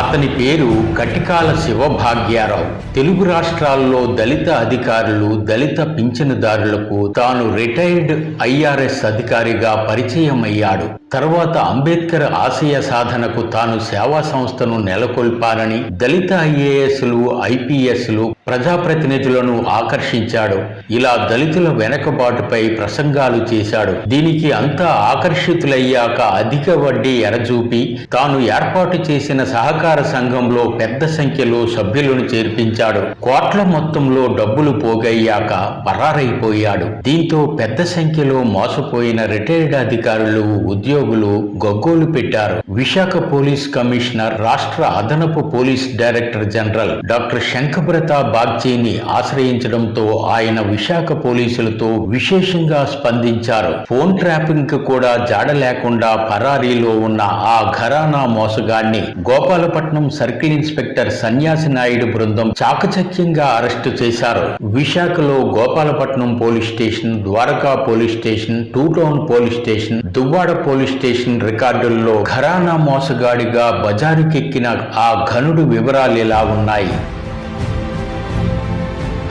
అతని పేరు కటికాల శివభాగ్యారావు. తెలుగు రాష్ట్రాల్లో దళిత అధికారులు దళిత పింఛనుదారులకు తాను రిటైర్డ్ ఐఆర్ఎస్ అధికారిగా పరిచయం అయ్యాడు తర్వాత అంబేద్కర్ ఆశయ సాధనకు తాను సేవా సంస్థను నెలకొల్పారని దళిత ఐఏఎస్లు ఐపీఎస్లు ప్రజాప్రతినిధులను ఆకర్షించాడు. ఇలా దళితుల వెనకబాటుపై ప్రసంగాలు చేశాడు. దీనికి అంతా ఆకర్షితులయ్యాక అధిక వడ్డీ ఎరచూపి తాను ఏర్పాటు చేసిన సహకార సంఘంలో పెద్ద సంఖ్యలో సభ్యులను చేర్పించాడు. కోట్ల మొత్తంలో డబ్బులు పోగయ్యాక పరారైపోయాడు. దీంతో పెద్ద సంఖ్యలో మోసపోయిన రిటైర్డ్ అధికారులు ఉద్యోగులు గగ్గోలు పెట్టారు. విశాఖ పోలీస్ కమిషనర్ రాష్ట్ర అదనపు police director general doctor Shankhabrata బాగ్చేని ఆశ్రయించడంతో ఆయన విశాఖ పోలీసులతో విశేషంగా స్పందించారు. ఫోన్ ట్రాపింగ్కు కూడా జాడ లేకుండా పరారీలో ఉన్న ఆ ఘరానా మోసగాన్ని విశాఖపట్నం సర్కిల్ ఇన్స్పెక్టర్ సన్యాసి నాయుడు బృందం చాకచక్యంగా అరెస్టు చేశారు. విశాఖలో Gopalapatnam police station Dwaraka police station two town police station Duvvada police station రికార్డుల్లో ఘరానా మోసగాడిగా బజారుకెక్కిన ఆ ఘనుడు వివరాలు ఇలా ఉన్నాయి?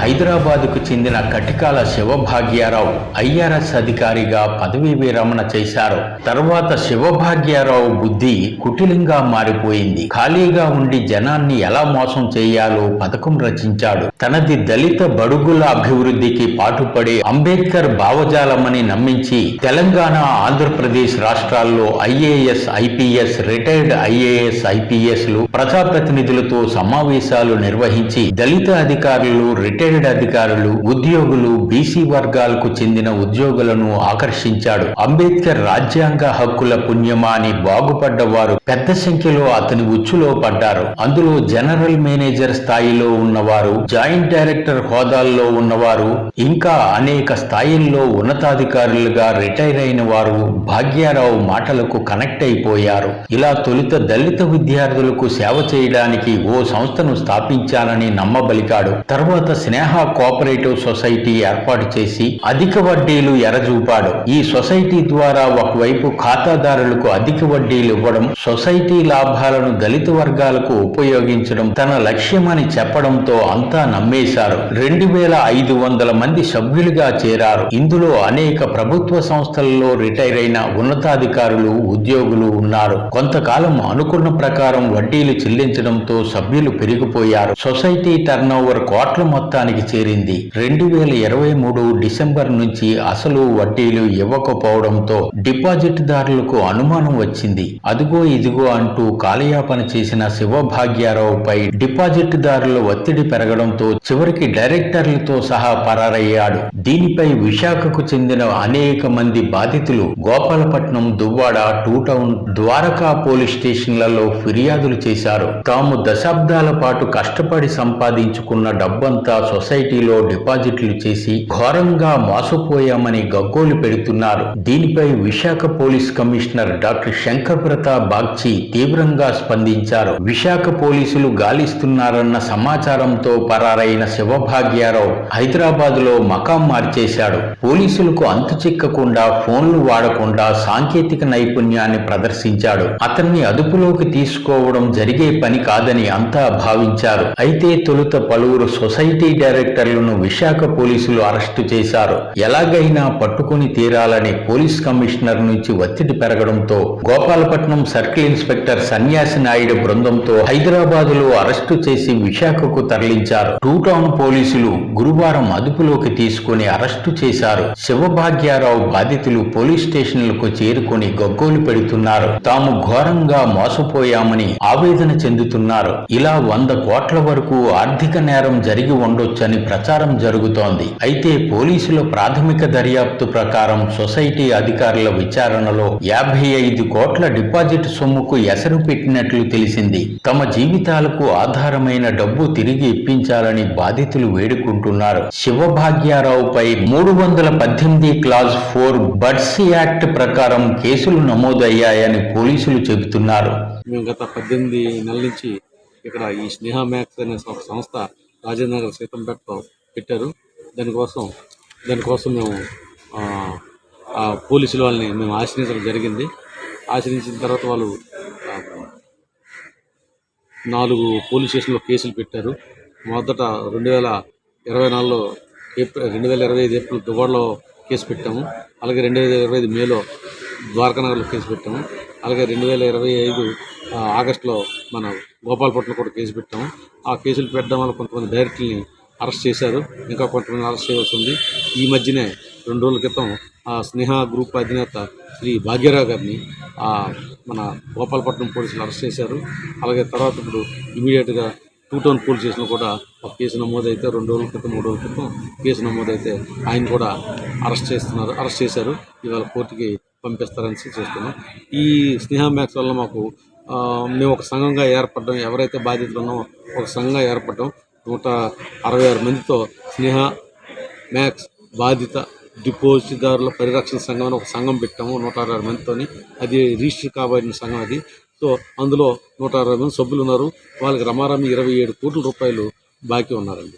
హైదరాబాదుకు చెందిన కటికాల శివభాగ్యారావు ఐఆర్ఎస్ అధికారిగా పదవీ విరమణ చేశారు. తర్వాత శివభాగ్యారావు బుద్ధి కుటిలంగా మారిపోయింది. ఖాళీగా ఉండి జనాన్ని ఎలా మోసం చేయాలో పథకం రచించాడు. తనది దళిత బడుగుల అభివృద్ధికి పాటుపడే అంబేద్కర్ భావజాలమని నమ్మించి తెలంగాణ ఆంధ్రప్రదేశ్ రాష్ట్రాల్లో ఐఏఎస్ ఐపీఎస్ రిటైర్డ్ ఐఏఎస్ ఐపీఎస్లు ప్రజాప్రతినిధులతో సమావేశాలు నిర్వహించి దళిత అధికారులు రిటైర్డ్ అధికారులు ఉద్యోగులు బీసీ వర్గాలకు చెందిన ఉద్యోగులను ఆకర్షించాడు. అంబేద్కర్ రాజ్యాంగ హక్కుల పుణ్యమా అని బాగుపడ్డ వారు పెద్ద సంఖ్యలో అతని ఉచ్చులో పడ్డారు. అందులో జనరల్ మేనేజర్ స్థాయిలో ఉన్నవారు జాయింట్ డైరెక్టర్ హోదాల్లో ఉన్నవారు ఇంకా అనేక స్థాయిల్లో ఉన్నతాధికారులుగా రిటైర్ అయిన వారు భాగ్యారావు మాటలకు కనెక్ట్ అయిపోయారు. ఇలా తొలుత దళిత విద్యార్థులకు సేవ చేయడానికి ఓ సంస్థను స్థాపించాలని నమ్మబలికాడు. తర్వాత స్నేహ కోఆపరేటివ్ సొసైటీ ఏర్పాటు చేసి అధిక వడ్డీలు ఎరజూపాడు. ఈ సొసైటీ ద్వారా ఒకవైపు ఖాతాదారులకు అధిక వడ్డీలు ఇవ్వడం సొసైటీ లాభాలను దళిత వర్గాలకు ఉపయోగించడం తన లక్ష్యమని చెప్పడంతో అంతా నమ్మేశారు. రెండు వేల ఐదు వందల మంది సభ్యులుగా చేరారు. ఇందులో అనేక ప్రభుత్వ సంస్థలలో రిటైర్ అయిన ఉన్నతాధికారులు ఉద్యోగులు ఉన్నారు. కొంతకాలం అనుకున్న ప్రకారం వడ్డీలు చెల్లించడంతో సభ్యులు పెరిగిపోయారు. సొసైటీ టర్నోవర్ కోట్ల మొత్తానికి చేరింది. రెండు వేల ఇరవై మూడు డిసెంబర్ నుంచి అసలు వడ్డీలు ఇవ్వకపోవడంతో డిపాజిట్ దారులకు అనుమానం వచ్చింది. అదిగో ఇదిగో అంటూ కాలయాపన చేసిన శివభాగ్యారావుపై డిపాజిట్ దారుల ఒత్తిడి పెరగడంతో చివరికి డైరెక్టర్లతో సహా పరారయ్యాడు. దీనిపై విశాఖకు చెందిన అనేక మంది బాధితులు Gopalapatnam Duvvada two town Dwaraka police స్టేషన్లలో ఫిర్యాదులు చేశారు. తాము దశాబ్దాల పాటు కష్టపడి సంపాదించుకున్న డబ్బంతా సొసైటీలో డిపాజిట్లు చేసి ఘోరంగా మోసపోయామని గగ్గోలు పెడుతున్నారు. దీనిపై Visakha police commissioner doctor Shankar Pratap Bagchi తీవ్రంగా స్పందించారు. విశాఖ పోలీసులు గాలిస్తున్నారన్న సమాచారంతో పరారైన శివభాగ్యారావు హైదరాబాద్లో మకాం మార్చేశాడు. పోలీసులకు అంతు చిక్కకుండా ఫోన్లు వాడకుండా సాంకేతిక నైపుణ్యాన్ని ప్రదర్శించాడు. అతన్ని అదుపులోకి తీసుకోవడం జరిగింది. జరిగే పని కాదని అంతా భావించారు. అయితే తొలుత పలువురు సొసైటీ డైరెక్టర్లను విశాఖ పోలీసులు అరెస్టు చేశారు. ఎలాగైనా పట్టుకుని తీరాలని పోలీస్ కమిషనర్ నుంచి ఒత్తిడి పెరగడంతో గోపాలపట్నం సర్కిల్ ఇన్స్పెక్టర్ సన్యాసి నాయుడు బృందంతో హైదరాబాద్లో అరెస్టు చేసి విశాఖకు తరలించారు. టూ టౌన్ పోలీసులు గురువారం అదుపులోకి తీసుకుని అరెస్టు చేశారు. శివభాగ్యారావు బాధితులు పోలీస్ స్టేషన్లకు చేరుకుని గగ్గోలు పెడుతున్నారు. తాము ఘోరంగా మోసపోయామని ఆవేదన చెందుతున్నారు. ఇలా వంద కోట్ల వరకు ఆర్థిక నేరం జరిగి ఉండొచ్చని ప్రచారం జరుగుతోంది. అయితే పోలీసుల ప్రాథమిక దర్యాప్తు ప్రకారం సొసైటీ అధికారుల విచారణలో యాభై ఐదు కోట్ల డిపాజిట్ సొమ్ముకు ఎసరు పెట్టినట్లు తెలిసింది. తమ జీవితాలకు ఆధారమైన డబ్బు తిరిగి ఇప్పించాలని బాధితులు వేడుకుంటున్నారు. శివభాగ్యారావుపై మూడు వందల పద్దెనిమిది క్లాజ్ ఫోర్ బడ్స్ యాక్ట్ ప్రకారం కేసులు నమోదయ్యాయని పోలీసులు చెబుతున్నారు. మేము గత పద్దెనిమిది నెలల నుంచి ఇక్కడ ఈ స్నేహ మ్యాక్స్ అనే ఒక సంస్థ రాజేంద్ర నగర్ సీతంపేటలో పెట్టారు. దానికోసం దానికోసం మేము ఆ, పోలీసుల వాళ్ళని మేము ఆశ్రయించడం జరిగింది. ఆశ్రయించిన తర్వాత వాళ్ళు నాలుగు పోలీస్ స్టేషన్లో కేసులు పెట్టారు. మొదట రెండు వేల ఇరవై నాలుగులో ఏప్రిల్ రెండు వేల ఇరవై ఐదు ఏప్రిల్ దుబాడ్లో కేసు పెట్టాము. అలాగే రెండు వేల ఇరవై ఐదు మేలో ద్వారకానగర్లో కేసు పెట్టాము. అలాగే రెండు వేల ఇరవై ఐదు ఆగస్టులో మన గోపాలపట్నం కూడా కేసు పెట్టాము ఆ కేసులు పెట్టడం వల్ల కొంతమంది డైరెక్టర్ని అరెస్ట్ చేశారు. ఇంకా కొంతమంది అరెస్ట్ చేయవలసి ఉంది. ఈ మధ్యనే రెండు రోజుల క్రితం ఆ స్నేహ గ్రూప్ అధినేత శ్రీ భాగ్యరావు గారిని మన గోపాలపట్నం పోలీసులు అరెస్ట్ చేశారు. అలాగే తర్వాత ఇప్పుడు ఇమీడియట్గా టూ టౌన్ పోలీస్ స్టేషన్లో కూడా ఒక కేసు నమోదైతే రెండు రోజుల క్రితం మూడు రోజుల క్రితం కేసు నమోదైతే ఆయన కూడా అరెస్ట్ చేస్తున్నారు అరెస్ట్ చేశారు. ఇవాళ కోర్టుకి పంపిస్తారని చేస్తున్నాం. ఈ స్నేహ మ్యాక్స్ వల్ల మాకు మేము ఒక సంఘంగా ఏర్పడడం. ఎవరైతే బాధితులు ఉన్నామో ఒక సంఘంగా ఏర్పడడం. నూట అరవై ఆరు మందితో స్నేహ మ్యాక్స్ బాధిత డిపాజిట్దారుల పరిరక్షణ సంఘం అని ఒక సంఘం పెట్టాము. నూట అరవై మందితోని. అది రిజిస్టర్ కాబడిన సంఘం అది. సో అందులో నూట అరవై మంది సభ్యులు ఉన్నారు. వాళ్ళకి రమారమి ఇరవై ఏడు కోట్ల రూపాయలు బాకీ ఉన్నారండి.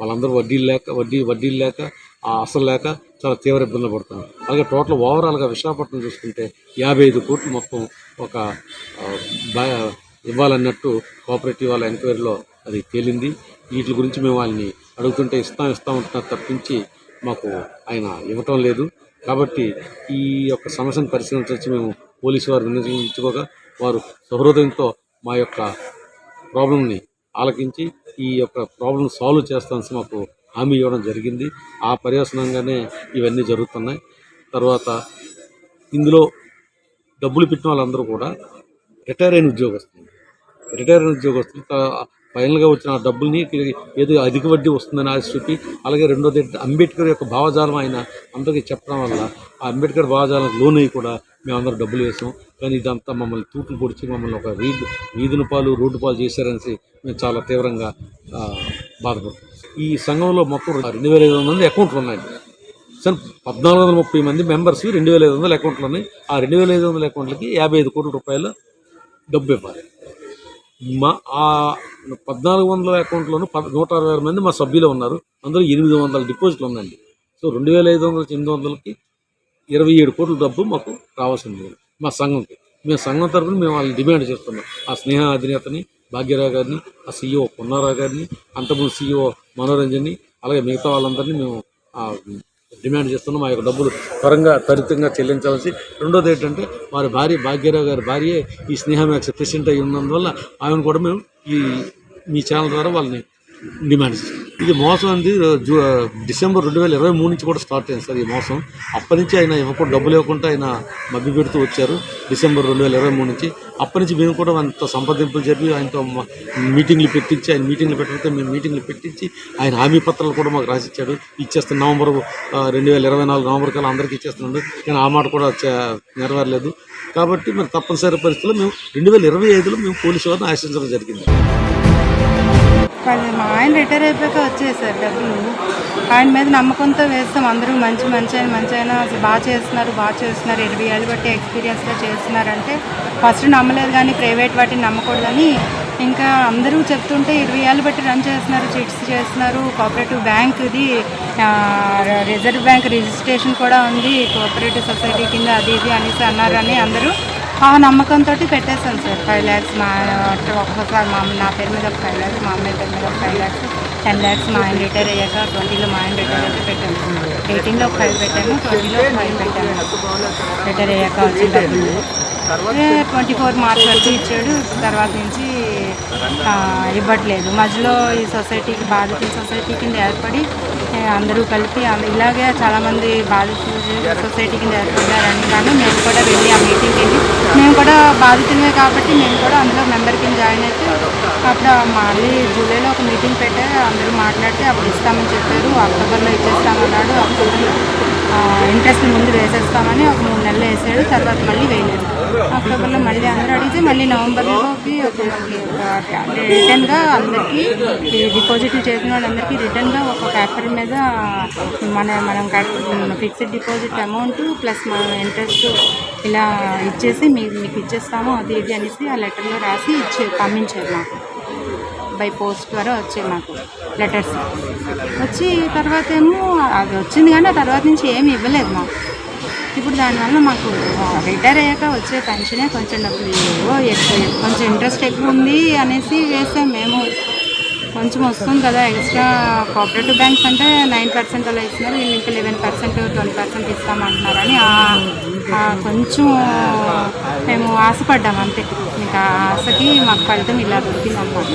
వాళ్ళందరూ వడ్డీలు లేక వడ్డీ వడ్డీలు లేక అసలు లేక చాలా తీవ్ర ఇబ్బందులు పడుతున్నారు అలాగే టోటల్ ఓవరాల్గా విశాఖపట్నం చూసుకుంటే యాభై ఐదు కోట్లు మొత్తం ఒక ఇవ్వాలన్నట్టు కోఆపరేటివ్ వాళ్ళ ఎంక్వైరీలో అది తేలింది. వీటి గురించి మేము వాళ్ళని అడుగుతుంటే ఇస్తాం ఇస్తాం అంటున్నారు తప్పించి మాకు ఆయన ఇవ్వటం లేదు. కాబట్టి ఈ యొక్క సమస్యను పరిశీలించవచ్చు మేము పోలీసు వారు వినియోగించుకోగా వారు సహృదయంతో మా యొక్క ప్రాబ్లంని ఆలకించి ఈ యొక్క ప్రాబ్లం సాల్వ్ చేస్తామని మాకు హామీ ఇవ్వడం జరిగింది. ఆ పర్యవసనంగానే ఇవన్నీ జరుగుతున్నాయి. తర్వాత ఇందులో డబ్బులు పెట్టిన వాళ్ళందరూ కూడా రిటైర్ అయిన ఉద్యోగస్తులు. రిటైర్ అయిన ఉద్యోగస్తులు ఫైనల్గా వచ్చిన ఆ డబ్బుల్ని ఏదో అధిక వడ్డీ వస్తుందని ఆశ చూపి అలాగే రెండోది అంబేద్కర్ యొక్క భావజాలం ఆయన అందరికీ చెప్పడం వల్ల ఆ అంబేద్కర్ భావజాలం లోన్ అయ్యి కూడా మేము అందరూ డబ్బులు వేసాం. కానీ ఇదంతా మమ్మల్ని తూట్లు పొడిచి మమ్మల్ని ఒక వీధి వీధిన పాలు రోడ్డు పాలు చేశారనేసి మేము చాలా తీవ్రంగా బాధపడుతున్నాం. ఈ సంఘంలో మొత్తం రెండు వేల ఐదు వందల మంది అకౌంట్లు ఉన్నాయండి సార్ పద్నాలుగు వందల ముప్పై మంది మెంబర్స్ రెండు వేల ఐదు వందల అకౌంట్లు ఉన్నాయి. ఆ రెండు వేల ఐదు వందల అకౌంట్లకి యాభై ఐదు కోట్ల రూపాయలు డబ్బు ఇవ్వాలి. మా ఆ పద్నాలుగు వందల అకౌంట్లోనూ పద నూట అరవై ఆరు మంది మా సభ్యులు ఉన్నారు. అందులో ఎనిమిది వందల డిపాజిట్లు ఉందండి. సో రెండు వేల ఐదు వందల ఎనిమిది వందలకి ఇరవై ఏడు కోట్ల డబ్బు మాకు రావాల్సింది మా సంఘంకి. మేము సంఘం తరఫున మేము వాళ్ళని డిమాండ్ చేస్తున్నాం. ఆ స్నేహ అధినేతని భాగ్యరావు గారిని ఆ సీఈఓ పొన్నారావు గారిని అంతకుముందు సీఈఓ మనోరంజన్ని అలాగే మిగతా వాళ్ళందరినీ మేము డిమాండ్ చేస్తున్నాం. ఆ యొక్క డబ్బులు త్వరగా త్వరితంగా చెల్లించాల్సి రెండోది ఏంటంటే వారి భార్య భాగ్యరావు గారి భార్యే ఈ స్నేహం యొక్క ప్రెసిడెంట్ అయి ఉన్నందువల్ల ఆమెను కూడా మేము ఈ మీ ఛానల్ ద్వారా వాళ్ళని డిమాండ్ చేస్తాం. ఇది మోసం అనేది జూ డిసెంబర్ రెండు వేల ఇరవై మూడు నుంచి కూడా స్టార్ట్ అయింది సార్ ఈ మోసం. అప్పటి నుంచి ఆయన ఇవ్వకుండా డబ్బులు ఇవ్వకుండా ఆయన మభ్య పెడుతూ వచ్చారు. డిసెంబర్ రెండు వేల ఇరవై మూడు నుంచి అప్పటి నుంచి మేము కూడా ఆయనతో సంప్రదింపులు జరిపి ఆయనతో మీటింగ్లు పెట్టించి ఆయన మీటింగ్లు పెట్టితే మేము మీటింగ్లు పెట్టించి ఆయన హామీ పత్రాలు కూడా మాకు రాసిచ్చాడు. ఇచ్చేస్తున్న నవంబర్ రెండు వేల ఇరవై నాలుగు నవంబర్ కల్లా అందరికీ ఇచ్చేస్తున్నాడు. కానీ ఆ మాట కూడా నెరవేరలేదు. కాబట్టి మరి తప్పనిసరి పరిస్థితుల్లో మేము రెండు వేల ఇరవై ఐదులో మేము పోలీసు వారిని ఆశించడం జరిగింది. మా ఆయన రిటైర్ అయిపోయాక వచ్చేసారు డబ్బులు. ఆయన మీద నమ్మకంతో వేస్తాం. అందరూ మంచి మంచి ఆయన మంచి ఆయన అసలు బాగా చేస్తున్నారు బాగా చేస్తున్నారు. ఇరవై ఏళ్ళు బట్టి ఎక్స్పీరియన్స్గా చేస్తున్నారంటే ఫస్ట్ నమ్మలేదు కానీ ప్రైవేట్ వాటిని నమ్మకూడదని ఇంకా అందరూ చెప్తుంటే ఇరవై ఏళ్ళు బట్టి రన్ చేస్తున్నారు చిట్స్ చేస్తున్నారు. కోఆపరేటివ్ బ్యాంక్ ఇది రిజర్వ్ బ్యాంక్ రిజిస్ట్రేషన్ కూడా ఉంది. కోఆపరేటివ్ సొసైటీ కింద అది ఇది అనేసి అన్నారని అందరూ ఆ నమ్మకంతో పెట్టేశాను సార్. ఫైవ్ ల్యాక్స్ మా ఒక్కొక్కసారి మా నా పేరు మీద ఒక ఫైవ్ ల్యాక్స్ మా అమ్మాయి పేరు మీద ఒక ఫైవ్ ల్యాక్స్ టెన్ ల్యాక్స్ మా ఆయన రిటైర్ అయ్యాక ట్వంటీలో మా ఆయన రిటైర్ అయితే పెట్టాను ఎయిటీన్లో ఒక ఫైవ్ పెట్టాను ట్వంటీలో ఒక ఫైవ్ పెట్టాను రిటైర్ అయ్యాక వచ్చిన డబ్బులు. ట్వంటీ ఫోర్ మార్చ్ వరకు ఇచ్చాడు. తర్వాత నుంచి ఇవ్వట్లేదు. మధ్యలో ఈ సొసైటీకి బాధితుల సొసైటీ కింద ఏర్పడి అందరూ కలిపి ఇలాగే చాలామంది బాధితులు సొసైటీ కింద ఏర్పడ్డారని కానీ మేము కూడా వెళ్ళి ఆ మీటింగ్కి వెళ్ళి మేము కూడా బాధితులమే కాబట్టి మేము కూడా అందులో మెంబర్ కింద జాయిన్ అయితే అప్పుడు మళ్ళీ జూలైలో ఒక మీటింగ్ పెట్టారు. అందరూ మాట్లాడితే అప్పుడు ఇస్తామని చెప్పారు. అక్టోబర్లో ఇచ్చేస్తామన్నాడు. అక్టోబర్లో ఇంట్రెస్ట్ ముందు వేసేస్తామని ఒక మూడు నెలలు వేసాడు తర్వాత మళ్ళీ వేయలేదు. అక్టోబర్లో మళ్ళీ అందరూ అడిగితే మళ్ళీ నవంబర్లోకి రిటర్న్గా అందరికీ ఈ డిపాజిట్ చేసిన వాళ్ళందరికీ రిటర్న్గా ఒక పేపర్ మీద మన మనం ఫిక్స్డ్ డిపాజిట్ అమౌంట్ ప్లస్ మన ఇంట్రెస్ట్ ఇలా ఇచ్చేసి మీకు మీకు ఇచ్చేస్తాము అది ఇది అనేసి ఆ లెటర్లో రాసి ఇచ్చే పంపించారు మాకు. బై పోస్ట్ ద్వారా వచ్చాయి మాకు లెటర్స్. వచ్చి తర్వాత ఏమో అది వచ్చింది కానీ ఆ తర్వాత నుంచి ఏమి ఇవ్వలేదు మాకు. ఇప్పుడు దానివల్ల మాకు రిటైర్ అయ్యాక వచ్చే పెన్షనే కొంచెం డబ్బులు ఏవో కొంచెం ఇంట్రెస్ట్ ఎక్కువ ఉంది అనేసి వేసాం మేము. కొంచెం వస్తుంది కదా ఎక్స్ట్రా కోఆపరేటివ్ బ్యాంక్స్ అంటే నైన్ పర్సెంట్ అలా ఇస్తున్నారు వీళ్ళు ఇంకా లెవెన్ పర్సెంట్ ట్వంటీ పర్సెంట్ ఇస్తామంటున్నారని కొంచెం మేము ఆశపడ్డాం అంతే. ఇంకా ఆశకి మాకు ఫలితం ఇలా దొరికిందన్నమాట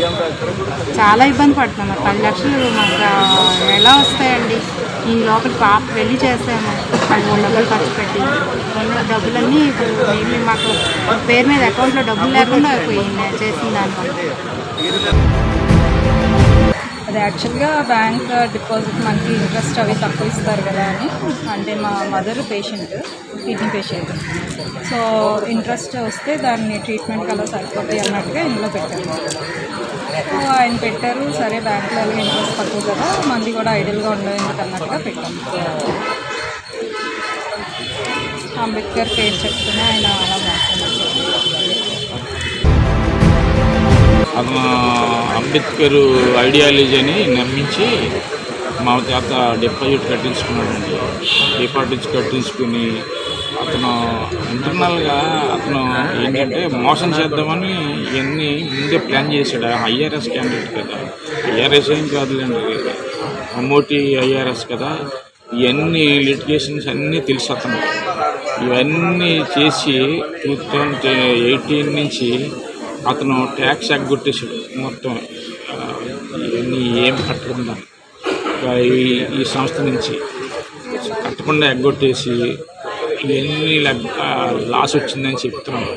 చాలా ఇబ్బంది పడుతున్నాం. మరి పది లక్షలు మాకు ఎలా వస్తాయండి? ఈ లోపల పాప పెళ్ళి చేసాము అది మూడు డబ్బులు ఖర్చు పెట్టి. ఉన్న డబ్బులన్నీ ఇప్పుడు మేము మాకు పేరు మీద అకౌంట్లో డబ్బులు లేకుండా పోయింది చేసిన దానివల్ల. అది యాక్చువల్గా బ్యాంక్ డిపాజిట్ మనకి ఇంట్రెస్ట్ అవి తక్కువ ఇస్తారు కదా అని. అంటే మా mother patient kidney patient so interest వస్తే దాన్ని ట్రీట్మెంట్కి అలా సరిపోతాయి అన్నట్టుగా ఇందులో పెట్టారు. సో ఆయన పెట్టారు. సరే బ్యాంక్లో అలాగే ఇంట్రెస్ట్ తక్కువ కదా మంది కూడా ఐడియల్గా ఉండవు ఎందుకు అన్నట్టుగా పెట్టాము అంబేద్కర్ పేరు చెప్తూనే ఆయన అలా అంబేద్కర్ ఐడియాలజీని నమ్మించి మా చేత డిపాజిట్ కట్టించుకున్నాడండి. డిపాజిట్ కట్టించుకుని అతను ఇంటర్నల్గా అతను ఏంటంటే మోసం చేద్దామని ఇవన్నీ ముందే ప్లాన్ చేశాడు. ఐఆర్ఎస్ క్యాండిడేట్ కదా. ఐఆర్ఎస్ ఏం కాదులేండి. మమ్మోటి ఐఆర్ఎస్ కదా. ఇవన్నీ లిటిగేషన్స్ అన్నీ తెలుసు అతను ఇవన్నీ చేసి టూ థౌజండ్ ఎయిటీన్ నుంచి అతను ట్యాక్స్ ఎగ్గొట్టేసాడు మొత్తం ఇవన్నీ ఏం కట్టకుండా ఈ ఈ సంస్థ నుంచి కట్టకుండా ఎగ్గొట్టేసి ఇవన్నీ లాస్ వచ్చిందని చెప్తున్నాడు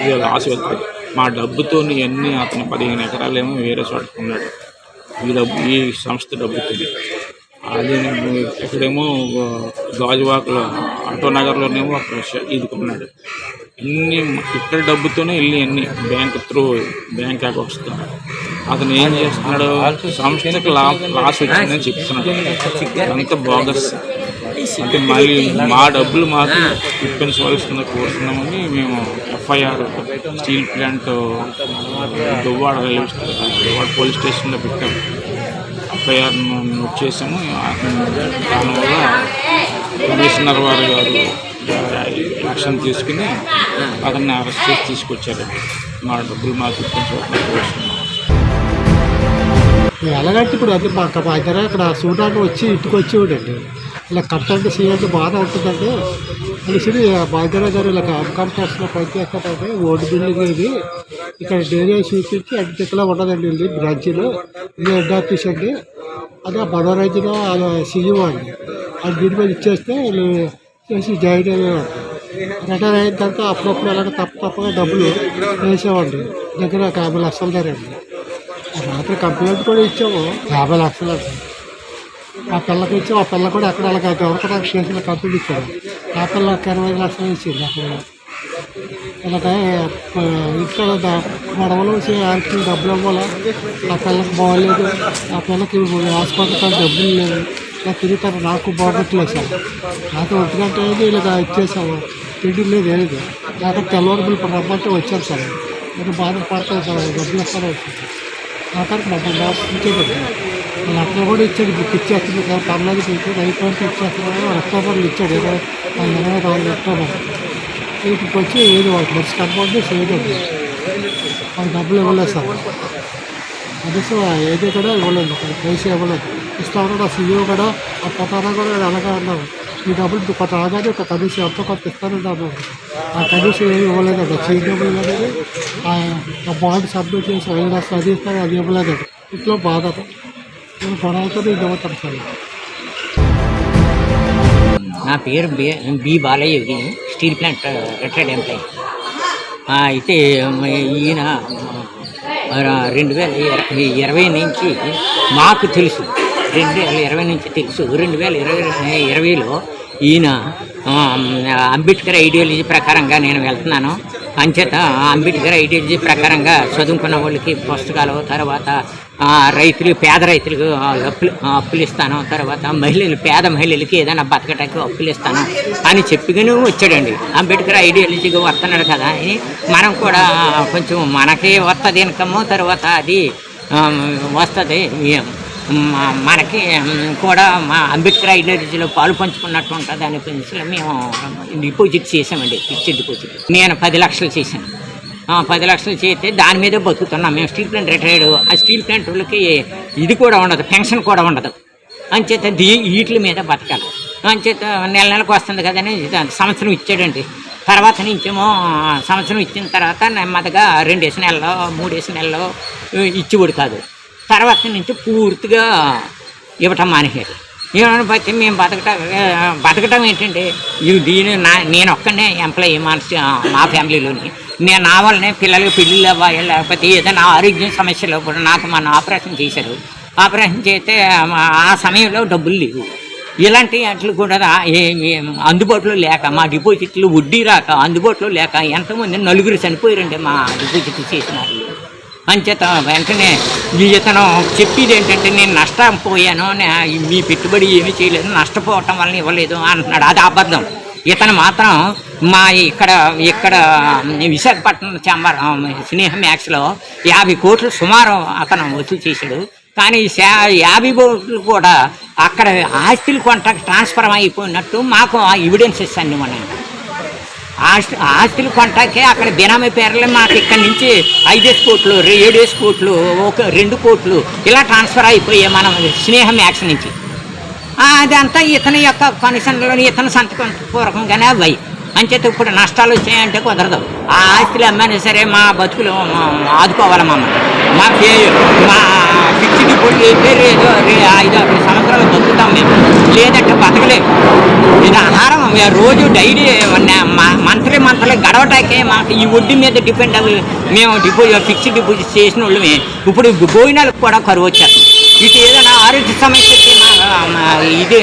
ఇది లాస్ వెళ్తుంది మా డబ్బుతో ఇవన్నీ అతను పదిహేను ఎకరాలేమో వేరే చోటుకున్నాడు ఈ డబ్బు ఈ సంస్థ డబ్బుతుంది అది ఇక్కడేమో గాజువాకలో ఆటో నగర్లోనేమో అక్కడ ఇది కొన్నాడు. అన్ని ఇక్కడ డబ్బుతోనే వెళ్ళి అన్ని బ్యాంక్ త్రూ బ్యాంక్ అకౌంట్స్తో అతను ఏం చేస్తున్నాడు సంస్థకి లా లాస్ వచ్చిందని చెప్తున్నాడు. అంత బోగస్. అంటే మళ్ళీ మా డబ్బులు మాకు ఇప్పించవలసింది కోరుతున్నామని మేము FIR steel plant Duvvada railway station Duvvada police స్టేషన్లో పెట్టాము ఎఫ్ఐఆర్ నోట్ చేసాము దానివల్ల కమిషనర్ వారు గారు యాక్షన్ తీసుకుని అతన్ని అరెస్ట్ చేసి తీసుకొచ్చారండి. మా డబ్బులు మాకు ఇప్పించవలసిన ఎలాగంటే ఇప్పుడు అది మా దగ్గర ఇక్కడ చూడడానికి వచ్చి ఇంటికి వచ్చేవాడండి. ఇలా కట్టండి చేయండి బాధ ఉంటుందండి అనేసి మా దగ్గర గారు ఇలా ఇన్కమ్ ట్యాక్స్లో పనిచేస్తాడండి ఓటు బిల్డింగ్ ఇది ఇక్కడ డేరియా చూపించి అటు దిక్కులో ఉండదండి ఇది బ్రాంచీలో. ఇది హెడ్ ఆఫీస్ అండి. అదే మనోరంజన సీఈఓ అండి. అది దీని మీద ఇచ్చేస్తే చేసి జాయిన్ అయ్యేవాడు రిటైర్ అయిన తర్వాత అప్పుడప్పుడు అలాగే తప్ప తప్పగా డబ్బులు వేసేవాడు దగ్గర ఒక యాభై లక్షలు ధరండి రాత్రి కంప్లైంట్ కూడా ఇచ్చాము. యాభై లక్షలు అండి. ఆ పిల్లకి ఇచ్చాము ఆ పిల్ల కూడా ఎక్కడ అలాగే ఎవరికైనా స్టేషన్లో కంప్లీట్ ఇచ్చారు ఆ పిల్ల ఒక ఇరవై లక్షలు ఇచ్చింది అక్కడ ఇలాగే ఇంట్లో ద- గొడవలు ఆయనకి డబ్బులు ఇవ్వాలి? ఆ పిల్లకి బాగోలేదు. ఆ పిల్లకి హాస్పిటల్ డబ్బులు లేవు. ఇలా తిరుగుతారు. నాకు బాగొట్టలేదు సార్. నాకు ఒంటి గంట అయింది. ఇలా ఇచ్చేసాము తిండి లేదు ఏది లేకపోతే తెల్లవారు రమ్మంటే వచ్చారు సార్. నేను బాధపడతాను సార్. డబ్బులు ఇస్తాను. వచ్చింది ఆఖరికి డబ్బులు బాగా ఇచ్చేది లక్షలు కూడా ఇచ్చాడు బుక్ ఇచ్చేస్తుంది కదా పర్లేదు మీకు అయిపోయింది ఇచ్చేస్తున్నాడు అక్టోబర్లో ఇచ్చాడు ఇరవై ఆ ఇరవై నాలుగు అక్టోబర్. ఇప్పుడు వచ్చి ఏది వాళ్ళు బస్సు కనపడి చేయడం వాళ్ళు డబ్బులు ఇవ్వలేదు సార్. కనీసం ఏది కూడా ఇవ్వలేదు ఒక పైసా ఇవ్వలేదు. ఇస్తామన్నాడు ఆ సీఈఓ కూడా ఆ పతానా కూడా అలాగే అన్నారు ఈ డబ్బులు కొంత రాగానే ఒక కనీసం ఎంతో కొంత ఇస్తానండి అన్నారు ఆ కనీసం ఏమి ఇవ్వలేదండి సీ డబ్బులు అనేది ఆ బాండ్ సబ్మిట్ చేసి అది ఇస్తాను అది ఇవ్వలేదండి ఇంట్లో బాధ. ఇది సార్ నా పేరు B B Balayya steel plant retired employee. అయితే ఈయన రెండు వేల ఇరవై నుంచి మాకు తెలుసు. రెండు వేల ఇరవై నుంచి తెలుసు. రెండు వేల ఇరవై ఇరవైలో ఈయన అంబేద్కర్ ఐడియాలజీ ప్రకారంగా నేను వెళ్తున్నాను. అంచేత అంబేద్కర్ ఐడియాలజీ ప్రకారంగా చదువుకున్న వాళ్ళకి పుస్తకాలు తర్వాత రైతులు పేద రైతులకు అప్పులు అప్పులు ఇస్తాను తర్వాత మహిళలు పేద మహిళలకి ఏదైనా బతకటానికి అప్పులు ఇస్తాను అని చెప్పిగానే వచ్చాడండి. అంబేద్కర్ ఐడియాలజీగా వస్తున్నాడు కదా అని మనం కూడా కొంచెం మనకే వస్తుంది ఇన్కమ్ తర్వాత అది వస్తుంది మనకి కూడా మా అంబేద్కర్ ఐడియాలజీలో పాలు పంచుకున్నట్టు ఉంటుంది అనే ప్రిన్సిపల్ మేము డిపాజిట్ చేసామండి ఫిక్స్డ్ డిపాజిట్. నేను పది లక్షలు చేశాను. పది లక్షలు చేస్తే దాని మీదే బతుకుతున్నాం. మేము స్టీల్ ప్లాంట్ రిటైర్డ్. ఆ స్టీల్ ప్లాంట్ వాళ్ళకి ఇది కూడా ఉండదు పెన్షన్ కూడా ఉండదు. అంచేత దీ వీటి మీద బతకాలి. అంచేత నెల నెలకు వస్తుంది కదని సంవత్సరం ఇచ్చాడండి. తర్వాత నుంచేమో సంవత్సరం ఇచ్చిన తర్వాత నెమ్మదిగా రెండేసి నెలలో మూడేసి నెలలో ఇచ్చివాడు కాదు. తర్వాత నుంచి పూర్తిగా ఇవ్వటం మానేశారు. ఇవ్వడం బట్టి మేము బతకటం బతకటం ఏంటంటే ఇవి దీని నా నేను ఒక్కనే ఎంప్లాయీ మనసు మా ఫ్యామిలీలోని. నేను నా వల్లనే పిల్లలకి పెళ్ళిళ్ళు అవ్వాలి లేకపోతే ఏదైనా ఆరోగ్యం సమస్యలు కూడా నాకు మన ఆపరేషన్ చేశారు. ఆపరేషన్ చేస్తే ఆ సమయంలో డబ్బులు లేవు. ఇలాంటి వాటిలు కూడా అందుబాటులో లేక మా డిపాజిట్లు వడ్డీ రాక అందుబాటులో లేక ఎంతమంది నలుగురు చనిపోయారండి మా డిపాజిట్లు చేసిన వాళ్ళు అంచేత వెంటనే ఈ ఇతను చెప్పేది ఏంటంటే నేను నష్టం పోయాను మీ పెట్టుబడి ఏమీ చేయలేదు నష్టపోవటం వల్ల ఇవ్వలేదు అంటున్నాడు. అది అబద్ధం. ఇతను మాత్రం మా ఇక్కడ ఇక్కడ విశాఖపట్నం చాంబర్ స్నేహ మ్యాక్స్లో యాభై కోట్లు సుమారు అతను వసూలు చేశాడు. కానీ శా- యాభై కోట్లు కూడా అక్కడ ఆస్తులు కొంట ట్రాన్స్ఫర్ అయిపోయినట్టు మాకు ఎవిడెన్సెస్ అన్నీ ఉన్నాయి. ఆస్తి ఆస్తులు కొంటాకే అక్కడ బినామీ పేర్లే మాకు ఇక్కడ నుంచి ఐదేసి కోట్లు రె- ఏడేసి కోట్లు ఒక రెండు కోట్లు ఇలా ట్రాన్స్ఫర్ అయిపోయాయి మనం స్నేహం యాక్స్ నుంచి. అదంతా ఇతని యొక్క కమిషన్లోని ఇతను సంతకం పూర్వకంగానే అవ్వాయి. అంచేత ఇప్పుడు నష్టాలు వచ్చాయంటే కుదరదు. ఆ ఆస్తులు అమ్మైనా సరే మా బతుకులు ఆదుకోవాలి మమ్మల్ని. మా మా ఫిక్స్డ్ ఇప్పుడు అయితే ఏదో ఐదు ఆరు సంవత్సరాలు బతుకుతాం మేము లేదంటే బతకలేము ఇది ఆహారం రోజు డైలీ మంత్లీ మంత్లీ గడవటాకే మాకు ఈ వడ్డీ మీద డిపెండ్ అవి మేము డిపాజిట్ ఫిక్స్డ్ డిపాజిట్ చేసిన వాళ్ళమే ఇప్పుడు భోజనాలకు కూడా కరువు వచ్చేస్తుంది ఇటు ఏదైనా ఆరోగ్య సమస్యకి ఇది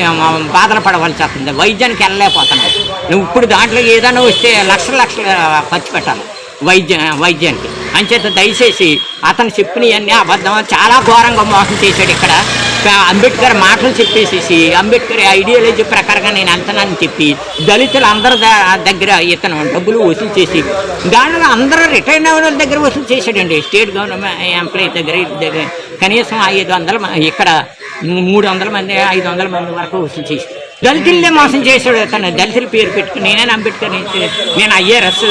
బాధలు పడవలసి వస్తుంది వైద్యానికి వెళ్ళలేకపోతున్నాం ఇప్పుడు దాంట్లో ఏదైనా వస్తే లక్షల లక్షలు ఖర్చు పెట్టాలి వైద్య వైద్యానికి అంచేత దయచేసి అతను చెప్పినవన్నీ అబద్ధం చాలా ఘోరంగా మోసం చేశాడు ఇక్కడ. అంబేద్కర్ మాటలు చెప్పేసేసి అంబేద్కర్ ఐడియాలజీ ప్రకారంగా నేను అంతనని చెప్పి దళితులందరి దగ్గర ఇతను డబ్బులు వసూలు చేసి దానిలో అందరూ రిటైర్ అయిన దగ్గర వసూలు చేశాడండి. స్టేట్ గవర్నమెంట్ ఎంప్లాయీ దగ్గర దగ్గర కనీసం ఐదు వందల ఇక్కడ మూడు వందల మంది ఐదు వందల మంది వరకు వసూలు చేశాడు. దళితులనే మోసం చేశాడు తను దళితుల పేరు పెట్టుకుని నేనే అంబేద్కర్ నేను ఐఆర్ఎస్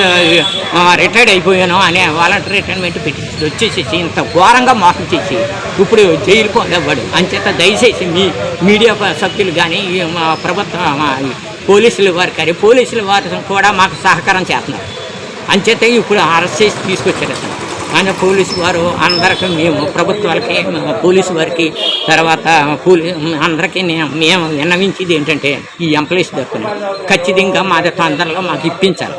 రిటైర్డ్ అయిపోయాను అనే వాలంటీర్ రిటైర్మెంట్ పెట్టి వచ్చేసేసి ఇంత ఘోరంగా మోసం చేసి ఇప్పుడు జైలుకు ఉండేవాడు అంచేత దయచేసి మీ మీడియా సభ్యులు కానీ ప్రభుత్వం పోలీసుల వారు కానీ పోలీసుల వారు కూడా మాకు సహకారం చేస్తున్నారు. అంచేత ఇప్పుడు అరెస్ట్ చేసి తీసుకొచ్చారు అతను. ఆయన పోలీసు వారు అందరికీ మేము ప్రభుత్వాలకి పోలీసు వారికి తర్వాత పోలీ అందరికీ నేను మేము విన్నవించేది ఏంటంటే ఈ ఎంప్లాయీస్ తరఫున ఖచ్చితంగా మా తొందరలో మాకు ఇప్పించాలి.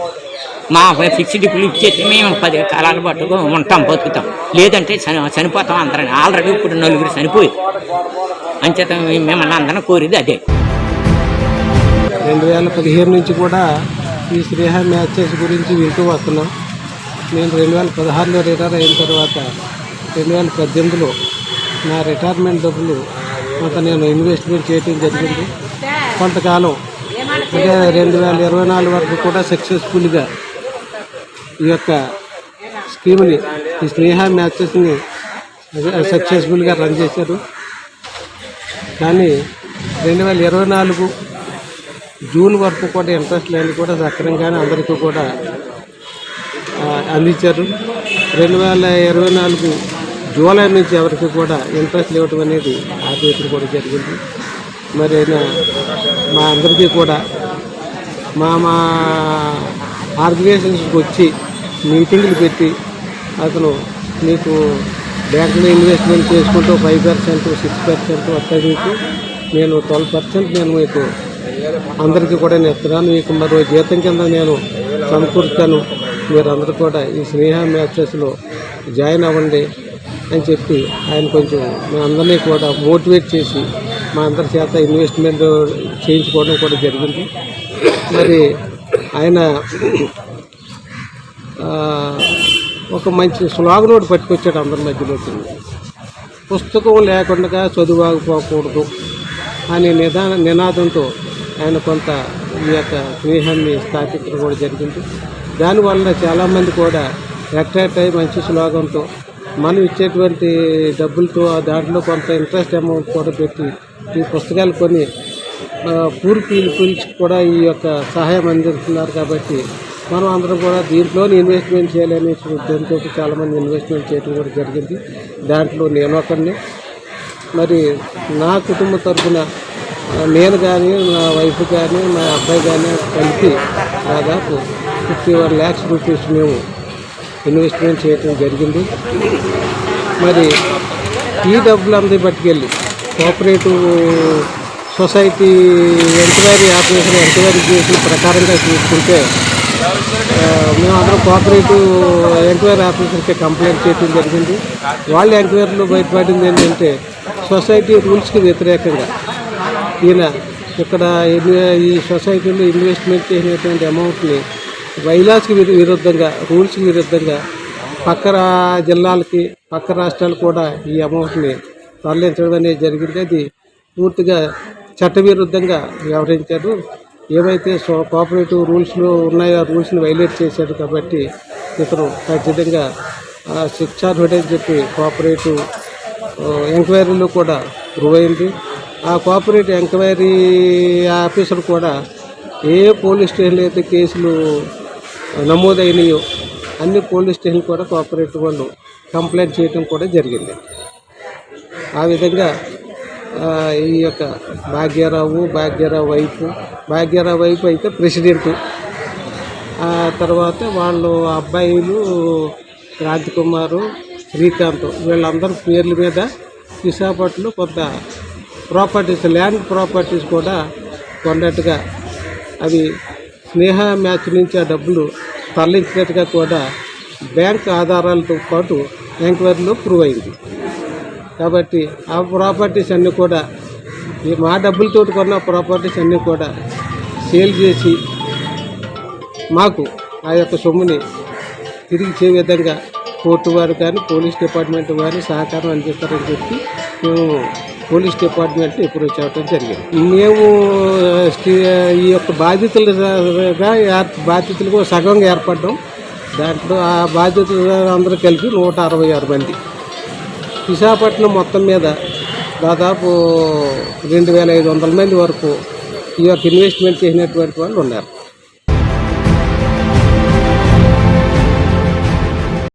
మా ఫిక్స్డ్ ఇప్పుడు ఇచ్చేసి మేము పది కాలాల పాటు ఉంటాం బతుకుతాం. లేదంటే చని చనిపోతాం అందరం. ఆల్రెడీ ఇప్పుడు నలుగురు చనిపోయి అంచేత మిమ్మల్ని అందరం కోరేది అదే. రెండు వేల పదిహేను నుంచి కూడా ఈ శ్రీహ మ్యాచెస్ గురించి వింటూ వస్తున్నాం. నేను రెండు వేల పదహారులో రిటైర్ అయిన తర్వాత రెండు వేల పద్దెనిమిదిలో నా రిటైర్మెంట్ డబ్బులు కొంత నేను ఇన్వెస్ట్మెంట్ చేయడం జరిగింది. కొంతకాలం అంటే రెండు వేల ఇరవై నాలుగు వరకు కూడా సక్సెస్ఫుల్గా ఈ యొక్క స్కీమ్ని ఈ స్నేహ మ్యాచెస్ని సక్సెస్ఫుల్గా రన్ చేశారు. కానీ రెండు వేల ఇరవై నాలుగు జూన్ వరకు కూడా ఇంట్రెస్ట్ లేని కూడా సక్రమంగానే అందరికీ కూడా అందించారు. రెండు వేల ఇరవై నాలుగు జూలై నుంచి ఎవరికి కూడా ఇంట్రెస్ట్ ఇవ్వటం అనేది ఆపేయడం కూడా జరిగింది. మరి అయినా మా అందరికీ కూడా మా మా ఆర్గనైజేషన్స్కి వచ్చి మీటింగ్లు పెట్టి అతను మీకు బ్యాంకులో ఇన్వెస్ట్మెంట్ చేసుకుంటూ ఫైవ్ పర్సెంట్ సిక్స్ పర్సెంట్ వస్తాయి మీకు నేను ట్వెల్వ్ పర్సెంట్ నేను మీకు అందరికీ కూడా నేను ఇస్తున్నాను. మీకు మరో జీతం కింద నేను సమకూరుస్తాను మీరందరూ కూడా ఈ స్నేహ మ్యాచెస్లో జాయిన్ అవ్వండి అని చెప్పి ఆయన కొంచెం మా అందరినీ కూడా మోటివేట్ చేసి మా అందరి చేత ఇన్వెస్ట్మెంట్ చేయించుకోవడం కూడా జరిగింది. మరి ఆయన ఒక మంచి స్లాగ్ నోట్ పట్టుకొచ్చాడు అందరి మధ్యలో పుస్తకం లేకుండా చదువుకోకూడదు అనే నిదాన నినాదంతో ఆయన కొంత ఈ యొక్క స్నేహాన్ని స్థాపించడం కూడా జరిగింది. దానివల్ల చాలామంది కూడా అట్రాక్ట్ అయ్యి మంచి స్లోగంతో మనం ఇచ్చేటువంటి డబ్బులతో దాంట్లో కొంత ఇంట్రెస్ట్ అమౌంట్ కూడా పెట్టి ఈ పుస్తకాలు కొని ఆ, పూర్ కూడా ఈ యొక్క సహాయం అందిస్తున్నారు కాబట్టి మనం అందరం కూడా దీంట్లోనే ఇన్వెస్ట్మెంట్ చేయాలనే ఉద్దేశంతో చాలామంది ఇన్వెస్ట్మెంట్ చేయడం కూడా జరిగింది. దాంట్లో నేను ఒకరిని మరి నా కుటుంబ తరఫున నేను కానీ నా వైఫ్ కానీ మా అబ్బాయి కానీ కలిపి దాదాపు ఫిఫ్టీ వన్ ల్యాక్స్ రూపీస్ మేము ఇన్వెస్ట్మెంట్ చేయడం జరిగింది. మరి ఈ డబ్బులందరి పట్టుకెళ్ళి cooperative society enquiry operation enquiry చేసిన ప్రకారంగా చూసుకుంటే మేమందరం కోఆపరేటివ్ ఎంక్వైరీ ఆఫీసర్కి కంప్లైంట్ చేయడం జరిగింది. వాళ్ళ ఎంక్వైరీలో బయటపడింది ఏంటంటే సొసైటీ రూల్స్కి వ్యతిరేకంగా ఈయన ఇక్కడ ఈ సొసైటీలో ఇన్వెస్ట్మెంట్ చేసినటువంటి అమౌంట్ని వైలాస్కి విరుద్ధంగా రూల్స్కి విరుద్ధంగా పక్క జిల్లాలకి పక్క రాష్ట్రాలు కూడా ఈ అమౌంట్ని తరలించడం అనేది జరిగింది. అది పూర్తిగా చట్టవిరుద్ధంగా వ్యవహరించారు. ఏవైతే సో కోఆపరేటివ్ రూల్స్లో ఉన్నాయో ఆ రూల్స్ని వైలేట్ చేశాడు కాబట్టి ఇతను ఖచ్చితంగా ఆ, శిక్షార్హుడని చెప్పి కోఆపరేటివ్ ఎంక్వైరీలో కూడా ప్రూవ్ అయింది. ఆ కోఆపరేటివ్ ఎంక్వైరీ ఆఫీసర్ కూడా ఏ పోలీస్ స్టేషన్లో అయితే కేసులు నమోదైనయో అన్ని పోలీస్ స్టేషన్ కూడా కోఆపరేటివ్ వాళ్ళు కంప్లైంట్ చేయడం కూడా జరిగింది. ఆ విధంగా ఈ యొక్క భాగ్యరావు భాగ్యరావు వైపు భాగ్యరావు వైపు అయితే ప్రెసిడెంట్. ఆ తర్వాత వాళ్ళు అబ్బాయిలు క్రాంతి కుమారు శ్రీకాంత్ వీళ్ళందరి పేర్ల మీద విశాఖపట్నంలో కొంత ప్రాపర్టీస్ ల్యాండ్ ప్రాపర్టీస్ కూడా కొన్నట్టుగా అవి స్నేహ మ్యాచ్ నుంచి ఆ డబ్బులు తరలించినట్టుగా కూడా బ్యాంక్ ఆధారాలతో పాటు ఎంక్వైరీలో ప్రూవ్ అయింది. కాబట్టి ఆ ప్రాపర్టీస్ అన్నీ కూడా మా డబ్బులతో కొన్న ప్రాపర్టీస్ అన్నీ కూడా సేల్ చేసి మాకు ఆ యొక్క సొమ్ముని తిరిగి ఇచ్చే విధంగా కోర్టు వారు కానీ పోలీస్ డిపార్ట్మెంట్ వారు సహకారం అందిస్తారని చెప్పి మేము పోలీస్ డిపార్ట్మెంట్ ఇప్పుడు చెప్పడం జరిగింది. మేము ఈ యొక్క బాధితులుగా ఏర్- బాధితులకు సగంగా ఏర్పడ్డాం. దాంట్లో ఆ బాధితులు అందరూ కలిపి నూట అరవై ఆరు మంది. విశాఖపట్నం మొత్తం మీద దాదాపు రెండు వేల ఐదు వందల మంది వరకు ఈ యొక్క ఇన్వెస్ట్మెంట్ చేసినటువంటి వాళ్ళు ఉన్నారు.